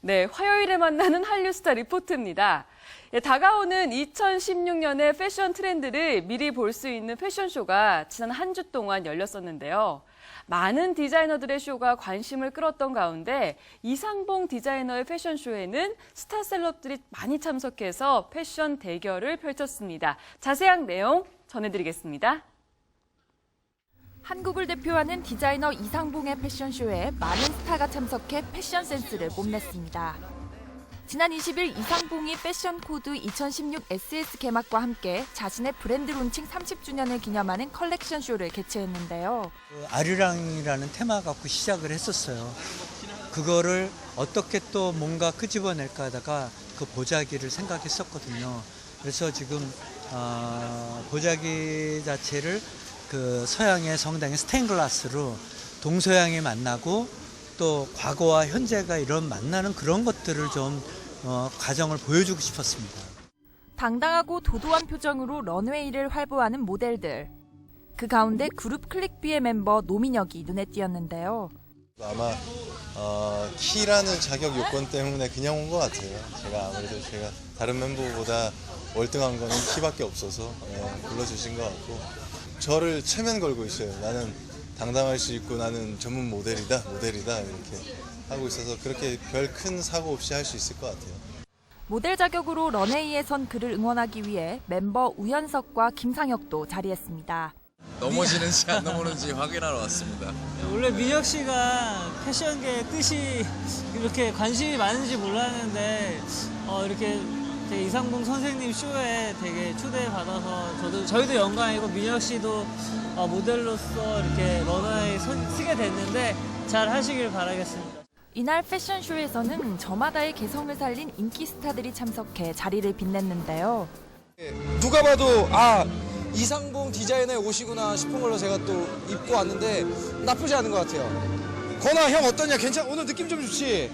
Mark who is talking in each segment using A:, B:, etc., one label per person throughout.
A: 네, 화요일에 만나는 한류 스타 리포트입니다. 예, 다가오는 2016년의 패션 트렌드를 미리 볼 수 있는 패션쇼가 지난 한 주 동안 열렸었는데요. 많은 디자이너들의 쇼가 관심을 끌었던 가운데 이상봉 디자이너의 패션쇼에는 스타 셀럽들이 많이 참석해서 패션 대결을 펼쳤습니다. 자세한 내용 전해드리겠습니다.
B: 한국을 대표하는 디자이너 이상봉의 패션쇼에 많은 스타가 참석해 패션 센스를 뽐냈습니다. 지난 20일 이상봉이 패션 코드 2016 SS 개막과 함께 자신의 브랜드 론칭 30주년을 기념하는 컬렉션 쇼를 개최했는데요.
C: 그 아리랑이라는 테마 갖고 시작을 했었어요. 그거를 어떻게 또 뭔가 끄집어낼까 하다가 그 보자기를 생각했었거든요. 그래서 지금 어, 보자기 자체를 그 서양의 성당의 스테인글라스로 동서양이 만나고 또 과거와 현재가 이런 만나는 그런 것들을 좀 어, 과정을 보여주고 싶었습니다.
B: 당당하고 도도한 표정으로 런웨이를 활보하는 모델들. 그 가운데 그룹 클릭비의 멤버 노민혁이 눈에 띄었는데요.
D: 아마 어, 키라는 자격 요건 때문에 그냥 온 것 같아요. 제가 아무래도 제가 다른 멤버보다 월등한 거는 키밖에 없어서 예, 불러주신 것 같고 저를 체면 걸고 있어요. 나는 당당할 수 있고 나는 전문 모델이다, 모델이다 이렇게 하고 있어서 그렇게 별 큰 사고 없이 할 수 있을 것 같아요.
B: 모델 자격으로 런웨이에 선 그를 응원하기 위해 멤버 우현석과 김상혁도 자리했습니다.
E: 넘어지는지 안 넘어지는지 확인하러 왔습니다.
F: 원래 민혁 씨가 패션계 뜻이 이렇게 관심이 많은지 몰랐는데 어, 이렇게 이상봉 선생님 쇼에 되게 초 대받아서 저도 저희도 영광이고 민혁 씨도 어, 모델로서 이렇게 러너에 선- 서게 됐는데 잘 하시길 바라겠습니다.
B: 이날 패션쇼에서는 저마다의 개성을 살린 인기 스타들이 참석해 자리를 빛냈는데요.
G: 누가 봐도 아 이상봉 디자이너의 옷이구나 싶은 걸로 제가 또 입고 왔는데 나쁘지 않은 것 같아요. 건아 형 어떠냐? 괜찮? 오늘 느낌 좀 좋지?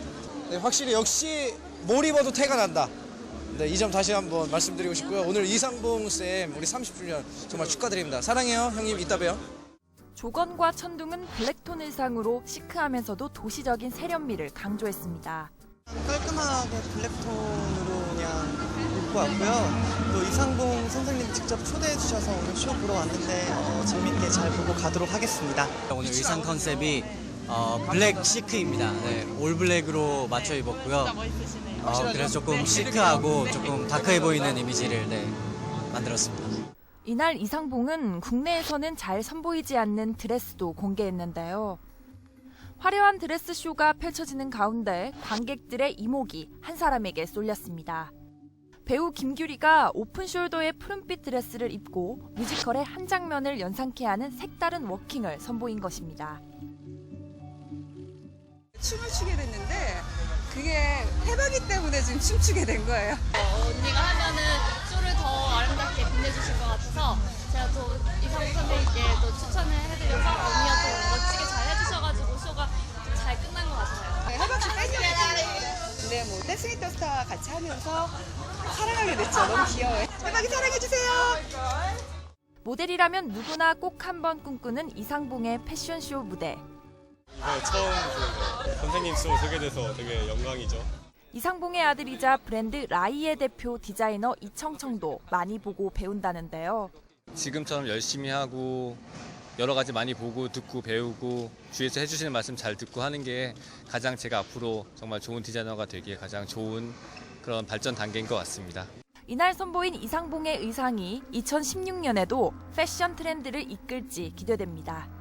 G: 네, 확실히 역시 뭘 입어도 태가 난다. 네, 이 점 다시 한번 말씀드리고 싶고요. 오늘 이상봉 쌤 우리 30주년 정말 축하드립니다. 사랑해요, 형님. 이따 봬요.
B: 조건과 천둥은 블랙톤 의상으로 시크하면서도 도시적인 세련미를 강조했습니다.
H: 깔끔하게 블랙톤으로 그냥 입고 왔고요. 또 이상봉 선생님 직접 초대해 주셔서 오늘 쇼 보러 왔는데 어, 재밌게 잘 보고 가도록 하겠습니다.
I: 오늘 의상 컨셉이 어, 블랙 시크입니다. 네, 올 블랙으로 맞춰 입었고요. 어, 그래서 조금 시크하고 조금 다크해 보이는 이미지를 네, 만들었습니다.
B: 이날 이상봉은 국내에서는 잘 선보이지 않는 드레스도 공개했는데요. 화려한 드레스 쇼가 펼쳐지는 가운데 관객들의 이목이 한 사람에게 쏠렸습니다. 배우 김규리가 오픈 숄더의 푸른빛 드레스를 입고 뮤지컬의 한 장면을 연상케 하는 색다른 워킹을 선보인 것입니다.
J: 춤을 추게 됐는데 그게 해바기 때문에 지금 춤추게 된 거예요.
K: 언니가 하면은 쇼를 더 아름답게 빛내주실 것 같아서 제가 또 이상우 선배님께 또 추천을 해드려서 언니가 또 멋지게 잘 해주셔가지고 쇼가 좀잘 끝난 것 같아요.
J: 네, 해바기 팬이었는데 근데 뭐 댄싱 더 스타 같이 하면서 사랑하게 됐죠. 너무 귀여워요. 해바기 사랑해주세요.
B: 모델이라면 누구나 꼭 한번 꿈꾸는 이상봉의 패션쇼 무대.
L: 이번에 처음 그 선생님 쇼 소개 돼서 되게 영광이죠.
B: 이상봉의 아들이자 브랜드 라이의 대표 디자이너 이청청도 많이 보고 배운다는데요.
L: 지금처럼 열심히 하고 여러 가지 많이 보고 듣고 배우고 주위에서 해주시는 말씀 잘 듣고 하는 게 가장 제가 앞으로 정말 좋은 디자이너가 되기에 가장 좋은 그런 발전 단계인 것 같습니다.
B: 이날 선보인 이상봉의 의상이 2016년에도 패션 트렌드를 이끌지 기대됩니다.